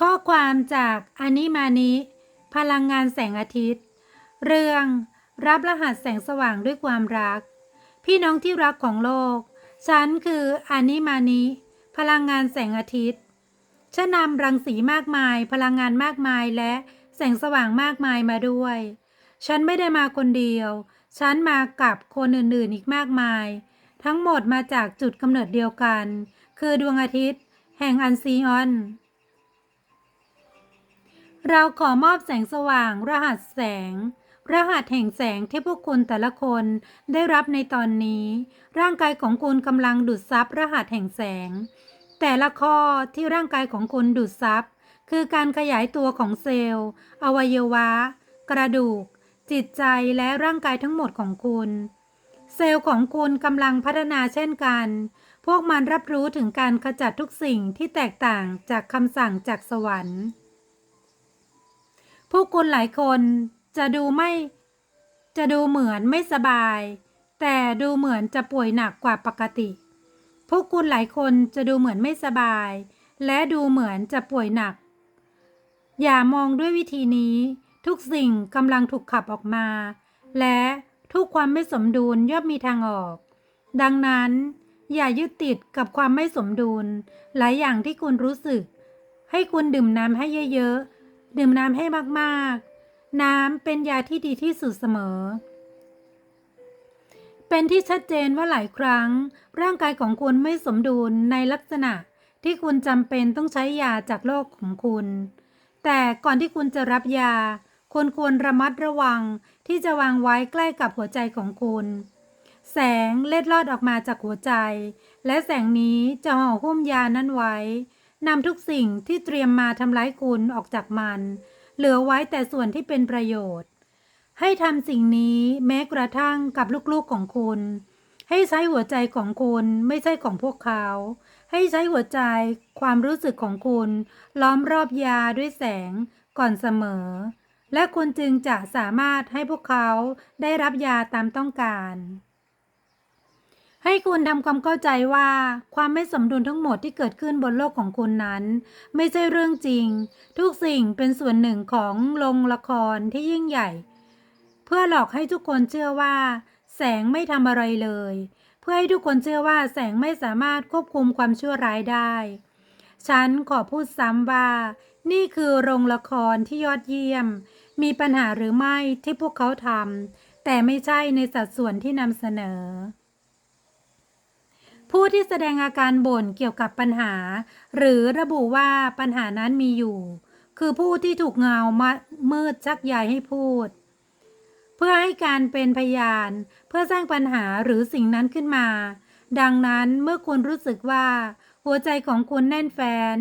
ข้อความจากอานิมานิพลังงานแสงอาทิตย์ เรื่องรับรหัสแสงสว่างด้วยความรัก พี่น้องที่รักของโลก ฉันคืออานิมานิพลังงานแสงอาทิตย์ฉันนำรังสีมากมาย พลังงานมากมายและแสงสว่างมากมายมาด้วย ฉันไม่ได้มาคนเดียว ฉันมากับคนอื่นๆอีกมากมาย ทั้งหมดมาจากจุดกำเนิดเดียวกัน คือดวงอาทิตย์ แห่งอันซีออน เราขอมอบแสงสว่าง รหัสแสง รหัสแห่งแสงที่พวกคุณแต่ละคนได้รับในตอนนี้ ร่างกายของคุณกำลังดูดซับรหัสแห่งแสง แต่ละข้อที่ร่างกายของคุณดูดซับคือการขยายตัวของเซลล์ อวัยวะ กระดูก จิตใจและร่างกายทั้งหมดของคุณ เซลล์ของคุณกำลังพัฒนาเช่นกัน พวกมันรับรู้ถึงการขจัดทุกสิ่งที่แตกต่างจากคำสั่งจากสวรรค์ ผู้คุณหลายคนจะดูไม่จะดูเหมือนไม่สบาย แต่ดูเหมือนจะป่วยหนักกว่าปกติพวกคุณหลายคนจะดูเหมือนไม่สบาย และดูเหมือนจะป่วยหนัก อย่ามองด้วยวิธีนี้ ทุกสิ่งกำลังถูกขับออกมา และทุกความไม่สมดุลย่อมมีทางออก ดังนั้น อย่ายึดติดกับความไม่สมดุล หลายอย่างที่คุณรู้สึก ให้คุณดื่มน้ำให้เยอะๆ ดื่มน้ำให้มากๆ น้ำเป็นยาที่ดีที่สุดเสมอ เป็นที่ชัดเจนว่าหลายครั้ง ร่างกายของคุณไม่สมดุลในลักษณะที่คุณจำเป็นต้องใช้ยาจากโรคของคุณ แต่ก่อนที่คุณจะรับยาคุณควรระมัดระวังที่จะวางไว้ใกล้กับหัวใจของคุณ แสงเล็ดลอดออกมาจากหัวใจ และแสงนี้จะห่อหุ้มยานั้นไว้ นำทุกสิ่งที่เตรียมมาทำร้ายคุณออกจากมัน เหลือไว้แต่ส่วนที่เป็นประโยชน์ ให้ทำสิ่งนี้แม้กระทั่งกับลูกๆของคุณ ให้ใช้หัวใจของคุณไม่ใช่ของพวกเขา ให้ใช้หัวใจความรู้สึกของคุณ ล้อมรอบยาด้วยแสงก่อนเสมอ และคุณจึงจะสามารถให้พวกเขาได้รับยาตามต้องการ ให้คุณทำความเข้าใจว่าความไม่สมดุลทั้งหมดที่เกิดขึ้นบนโลกของคุณนั้น ไม่ใช่เรื่องจริง ทุกสิ่งเป็นส่วนหนึ่งของโรงละครที่ยิ่งใหญ่ เพื่อหลอกให้ทุกคนเชื่อว่า แสงไม่ทำอะไรเลย เพื่อให้ทุกคนเชื่อว่าแสงไม่สามารถควบคุมความชั่วร้ายได้ ฉันขอพูดซ้ำว่า นี่คือโรงละครที่ยอดเยี่ยม มีปัญหาหรือไม่ที่พวกเขาทำแต่ไม่ใช่ในสัดส่วนที่นำเสนอ ผู้ที่แสดงอาการบ่นเกี่ยวกับปัญหา หรือระบุว่าปัญหานั้นมีอยู่ คือผู้ที่ถูกเงามามืดชักใยให้พูด เพื่อให้การเป็นพยาน เพื่อสร้างปัญหาหรือสิ่งนั้นขึ้นมา ดังนั้นเมื่อคุณรู้สึกว่า หัวใจของคุณแน่นแฟน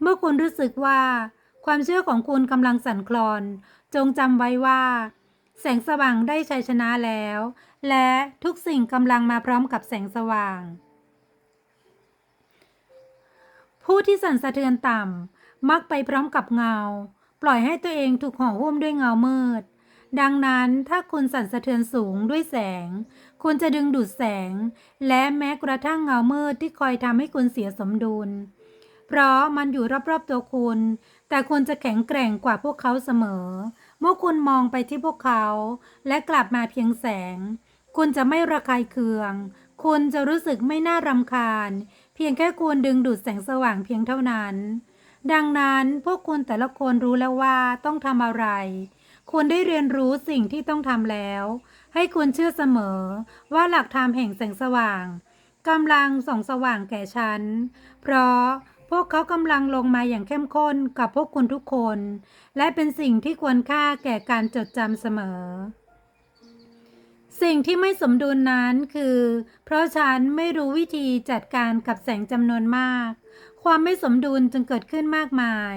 เมื่อคุณรู้สึกว่า ความเชื่อของคุณกำลังสั่นคลอน จงจำไว้ว่า แสงสว่างได้ชัยชนะแล้ว และทุกสิ่งกำลังมาพร้อมกับแสงสว่าง ผู้ที่สั่นสะเทือนต่ำ มักไปพร้อมกับเงา ปล่อยให้ตัวเองถูกห่อหุ้มด้วยเงามืด ดังนั้นถ้าคุณสั่นสะเทือนสูงด้วยแสง คุณจะดึงดูดแสง และแม้กระทั่งเงามืดที่คอยทำให้คุณเสียสมดุล เพราะมันอยู่รอบๆตัวคุณ แต่คุณจะแข็งแกร่งกว่าพวกเขาเสมอ เมื่อคุณมองไปที่พวกเขา และกลับมาเพียงแสง คุณจะไม่ระคายเคือง คุณจะรู้สึกไม่น่ารำคาญ เพียงแค่คุณดึงดูดแสงสว่างเพียงเท่านั้น ดังนั้นพวกคุณแต่ละคนรู้แล้วว่าต้องทำอะไรคุณได้เรียนรู้สิ่งที่ต้องทำแล้ว ให้คุณเชื่อเสมอว่าหลักธรรมแห่งแสงสว่างกำลังส่องสว่างแก่ฉัน เพราะพวกเขากำลังลงมาอย่างเข้มข้นกับพวกคุณทุกคน และเป็นสิ่งที่ควรค่าแก่การจดจำเสมอ สิ่งที่ไม่สมดุลนั้นคือ เพราะฉันไม่รู้วิธีจัดการกับแสงจำนวนมาก ความไม่สมดุลจึงเกิดขึ้นมากมาย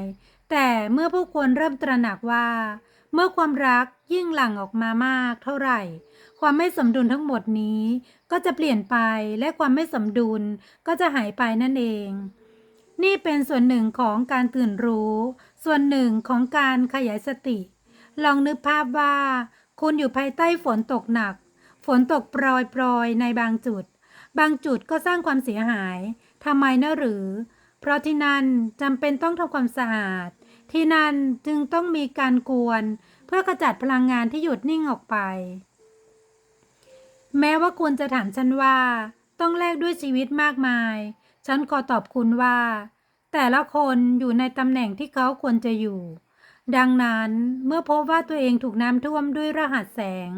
แต่เมื่อผู้คนเริ่มตระหนักว่า เมื่อความรักยิ่งหลั่งออกมามากเท่าไหร่ ความไม่สมดุลทั้งหมดนี้ ก็จะเปลี่ยนไปและความไม่สมดุลก็จะหายไปนั่นเอง นี่เป็นส่วนหนึ่งของการตื่นรู้ ส่วนหนึ่งของการขยายสติ ลองนึกภาพว่าคุณอยู่ภายใต้ฝนตกหนัก ฝนตกโปรยๆในบางจุด บางจุดก็สร้างความเสียหายทำไมนะหรือ เพราะที่นั่นจำเป็นต้องทำความสะอาด ที่นั่นจึงต้องมีการกวน เพื่อขจัดพลังงานที่หยุดนิ่งออกไป แม้ว่าคุณจะถามฉันว่า ต้องแลกด้วยชีวิตมากมาย ฉันขอตอบคุณว่า แต่ละคนอยู่ในตำแหน่งที่เขาควรจะอยู่ ดังนั้นเมื่อพบว่าตัวเองถูกน้ำท่วมด้วยรหัสแสง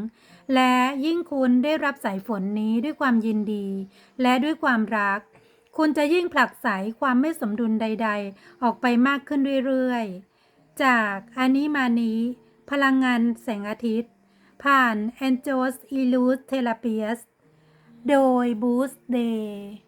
และยิ่งคุณได้รับสายฝนนี้ด้วยความยินดี และด้วยความรัก คุณจะยิ่งผลักไสความไม่สมดุลใด ๆ ออกไปมากขึ้นเรื่อยๆ จากอันนี้มานี้ พลังงานแสงอาทิตย์ ผ่าน Angels Illus Therapies โดย Boost Day